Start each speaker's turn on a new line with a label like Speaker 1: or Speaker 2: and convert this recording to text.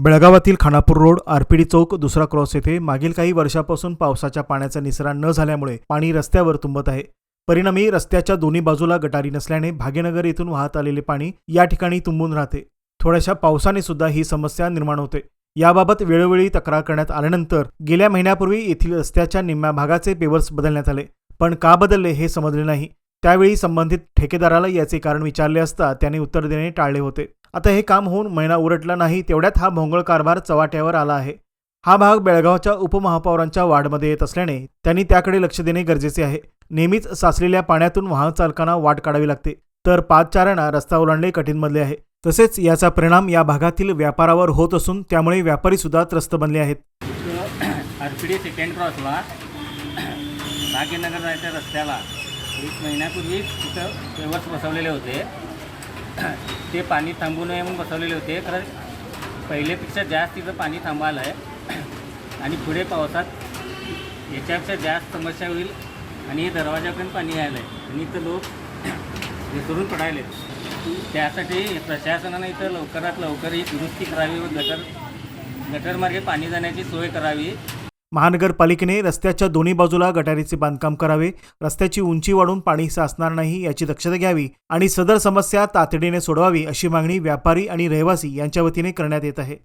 Speaker 1: बेळगावातील Khanapur road RPD चौक दुसरा cross येथे मागील काही वर्षापासून पावसाच्या पाण्याचा निसरा न झाल्यामुळे पाणी रस्त्यावर तुंबत आहे. परिणामी रस्त्याच्या दोन्ही बाजूला गटारी नसल्याने भाग्यनगर येथून वाहत आलेले पाणी या ठिकाणी तुंबून राहते. थोड्याशा पावसाने सुद्धा ही समस्या निर्माण होते. याबाबत वेळोवेळी तक्रार करण्यात आल्यानंतर गेल्या महिन्यापूर्वी येथील रस्त्याच्या निम्म्या भागाचे पेवर्स बदलण्यात आले. पण का बदलले हे समजले नाही. त्यावेळी संबंधित ठेकेदाराला याचे कारण विचारले असता त्याने उत्तर देणे टाळले होते. आता हे काम होऊन महिना उरटला नाही तेवढ्यात हा भोंगळ कारभार चव्हाट्यावर आला आहे. हा भाग बेळगावच्या उपमहापौरांच्या वार्डमध्ये येत असल्याने त्यांनी त्याकडे लक्ष देणे गरजेचे आहे. नेहमीच साचलेल्या पाण्यातून वाहन चालकांना वाट काढावी लागते. तर पादचाऱ्यांना रस्ता ओलांडणे कठीण बनले आहे. तसेच याचा परिणाम या भागातील व्यापारावर होत असून त्यामुळे व्यापारी सुद्धा त्रस्त बनले आहेत.
Speaker 2: सेकंड क्रॉसला भाग्यनगर जायच्या रस्त्याला एक महिन्यापूर्वी तिथं पेवर्स बसवलेले होते. ते पाणी थांबू नये म्हणून बसवलेले होते. खरं पहिलेपेक्षा जास्त तिथं पाणी थांबायला आहे. आणि पुढे पावसात याच्यापेक्षा जास्त समस्या होईल आणि हे दरवाजापर्यंत पाणी यायला आहे. आणि इथं लोक विसरून पडायले त्यासाठी प्रशासनानं इथं लवकरात लवकर ही दुरुस्ती करावी व गटर गटरमार्गे पाणी जाण्याची सोय करावी.
Speaker 1: महानगरपालिकेने रस्त्याच्या दोन्ही बाजूला गटारीचे बांधकाम करावे रस्त्याची उंची वाढून पाणी साचणार नाही याची दक्षता घ्यावी आणि सदर समस्या तातडीने सोडवावी अशी मागणी व्यापारी आणि रहिवासी यांच्या वतीने करण्यात येत आहे.